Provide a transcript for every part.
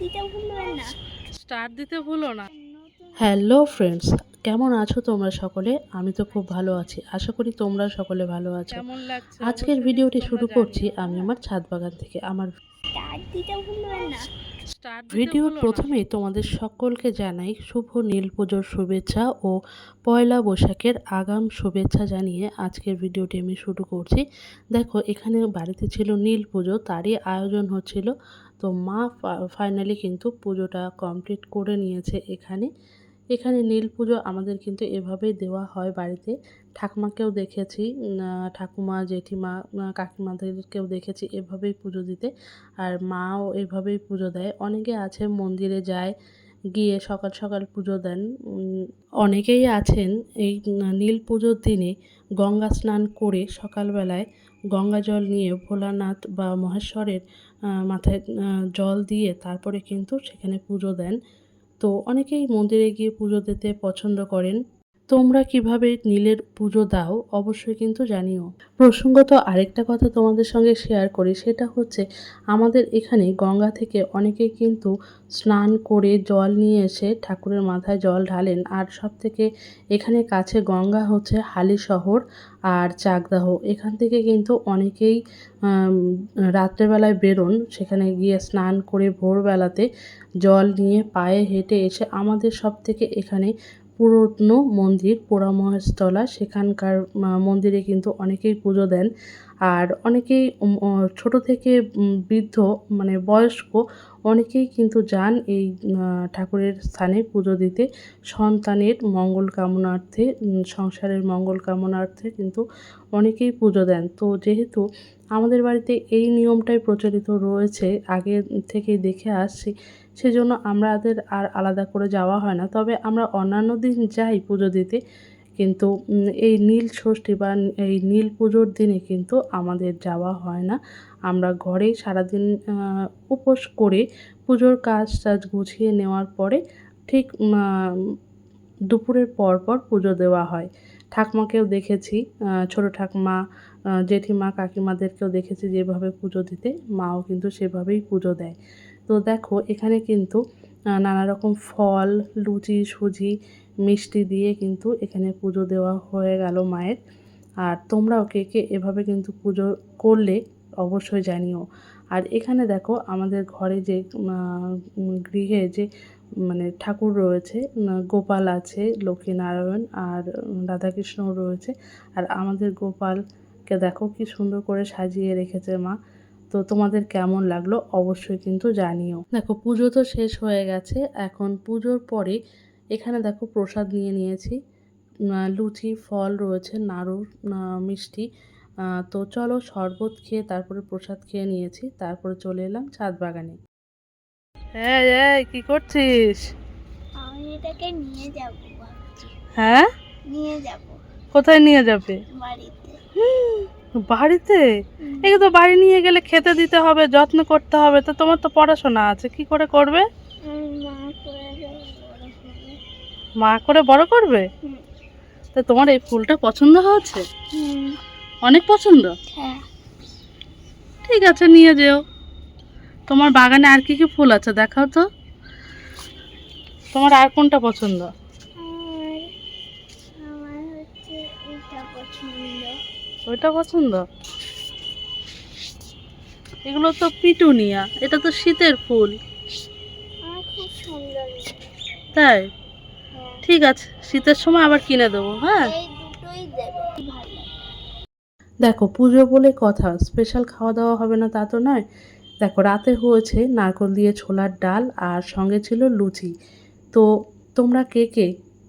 দিতে ভুলবেন না। স্টার দিতে ভুলো না। হ্যালো ফ্রেন্ডস কেমন আছো তোমরা সকলে? আমি তো খুব ভালো আছি। আশা করি তোমরা সকলে ভালো আছো। আজকের ভিডিওটি শুরু করছি আমি আমার ছাদ বাগান থেকে। আমার ভিডিওর প্রথমেই তোমাদের সকলকে জানাই শুভ নীল পুজোর শুভেচ্ছা ও পয়লা বৈশাখের আগাম শুভেচ্ছা জানিয়ে আজকের ভিডিওটি আমি শুরু করছি। দেখো এখানে বাড়িতে ছিল নীল পুজো তারই আয়োজন হচ্ছিল তো মা ফাইনালি কিন্তু পুজোটা কমপ্লিট করে নিয়েছে এখানে। এখানে নীল পুজো আমাদের কিন্তু এভাবেই দেওয়া হয় বাড়িতে। ঠাকুমাকেও দেখেছি ঠাকুমা, জেঠিমা কাকিমাদেরকেও দেখেছি এভাবেই পুজো দিতে। আর মাও এভাবেই পুজো দেয়। অনেকে আছে মন্দিরে যায় গিয়ে সকাল সকাল পুজো দেন। অনেকেই আছেন এই নীল পুজোর দিনে গঙ্গা স্নান করে সকালবেলায় গঙ্গা জল নিয়ে ভোলানাথ বা মহেশ্বরের মাথায় জল দিয়ে তারপরে কিন্তু সেখানে পুজো দেন। তো অনেকেই মন্দিরে গিয়ে পুজো দিতে পছন্দ করেন। তোমরা কীভাবে নীলের পুজো দাও, অবশ্যই কিন্তু জানিও। প্রসঙ্গত আরেকটা কথা তোমাদের সঙ্গে শেয়ার করি, সেটা হচ্ছে আমাদের এখানে গঙ্গা থেকে অনেকে কিন্তু স্নান করে জল নিয়ে এসে ঠাকুরের মাথায় জল ঢালেন। আর সব থেকে এখানে কাছে গঙ্গা হচ্ছে হালি শহর আর চাকদাহ। এখান থেকে কিন্তু অনেকেই রাত্রেবেলায় বেরোন, সেখানে গিয়ে স্নান করে ভোরবেলাতে জল নিয়ে পায়ে হেঁটে এসে আমাদের সব থেকে এখানে পুরনো মন্দির পোড়ামহেশতলা সেখানকার মন্দিরে কিন্তু অনেকেই পুজো দেন। আর অনেকেই ছোট থেকে বৃদ্ধ মানে বয়স্ক, অনেকেই কিন্তু যান এই ঠাকুরের স্থানে পুজো দিতে। সন্তানের মঙ্গল কামনার্থে সংসারের মঙ্গল কামনার্থে কিন্তু অনেকেই পুজো দেন। তো যেহেতু আমাদের বাড়িতে এই নিয়মটাই প্রচলিত রয়েছে, আগে থেকেই দেখে আসছি, সেজন্য আমাদের আর আলাদা করে যাওয়া হয় না। তবে আমরা অন্যান্য দিন যাই পুজো দিতে কিন্তু এই নীল ষষ্ঠী বা এই নীল পুজোর দিনে কিন্তু আমাদের যাওয়া হয় না। আমরা ঘরেই সারাদিন উপোস করে পুজোর কাজ টাজ গুছিয়ে নেওয়ার পরে ঠিক দুপুরের পর পর পুজো দেওয়া হয়। ঠাকুমাকেও দেখেছি ছোটো ঠাকুমা জেঠিমা, কাকিমাদেরকেও দেখেছি যেভাবে পুজো দিতে, মাও কিন্তু সেভাবেই পুজো দেয়। তো দেখো, এখানে কিন্তু নানা রকম ফল, লুচি, সুজি, মিষ্টি দিয়ে কিন্তু এখানে পুজো দেওয়া হয়ে গেল মায়ের। আর তোমরাও কে কে এভাবে কিন্তু পুজো করলে অবশ্যই জানিও। আর এখানে দেখো আমাদের ঘরে যে গৃহে যে মানে ঠাকুর রয়েছে গোপাল আছে, লক্ষ্মীনারায়ণ আর রাধাকৃষ্ণও রয়েছে। আর আমাদের গোপালকে দেখো কি সুন্দর করে সাজিয়ে রেখেছে মা। তো তোমাদের কেমন লাগল অবশ্যই কিন্তু জানিও। দেখো পুজো তো শেষ হয়ে গেছে এখন পুজোর পরে এখানে দেখো প্রসাদ নিয়ে নিয়েছি। লুচি ফল রয়েছে নাড়ু মিষ্টি তো চলো শরবত খেয়ে তারপরে প্রসাদ খেয়ে নিয়েছি তারপরে চলে এলাম ছাদ বাগানে। এই কি করছিস? আমি এটাকে নিয়ে যাব হ্যাঁ? নিয়ে যাব। কোথায় নিয়ে যাবে? বাড়িতে। বাড়িতে? একে তো বাড়ি নিয়ে গেলে খেতে দিতে হবে যত্ন করতে হবে তো তোমার তো পড়াশোনা আছে কি করে করবে? মা করে বড় করবে? তা তোমার এই ফুলটা পছন্দ হয়েছে? অনেক পছন্দ? হ্যাঁ। ঠিক আছে নিয়ে যেও। তোমার বাগানে আর কি কি ফুল আছে দেখাও তো। তোমার আর কোনটা পছন্দ? ওইটা পছন্দ? এগুলো তো পিটুনিয়া এটা তো শীতের ফুল। তাই? হ্যাঁ। ঠিক আছে শীতের সময় আবার কিনে দেবো হ্যাঁ? এই দুটোই দেবে। ভালো। লাগে দেখো পুজো বলে কথা স্পেশাল খাওয়া দাওয়া হবে না তা তো নয়। দেখো রাতে হয়েছে নারকল দিয়ে ছোলার ডাল আর সঙ্গে ছিল লুচি। তো তোমরা কে কে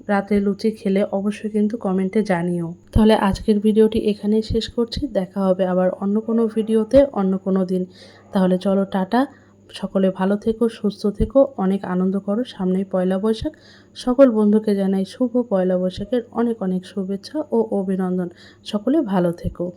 রাতে লুচি খেলে অবশ্যই কিন্তু কমেন্টে জানিও। তাহলে আজকের ভিডিওটি এখানেই শেষ করছি। দেখা হবে আবার অন্য কোনো ভিডিওতে অন্য কোনো দিন। তাহলে চলো টাটা। সকলে ভালো থেকো, সুস্থ থেকো, অনেক আনন্দ করো। সামনেই পয়লা বৈশাখ। সকল বন্ধুকে জানাই শুভ পয়লা বৈশাখের অনেক অনেক শুভেচ্ছা ও অভিনন্দন। সকলে ভালো থেকো।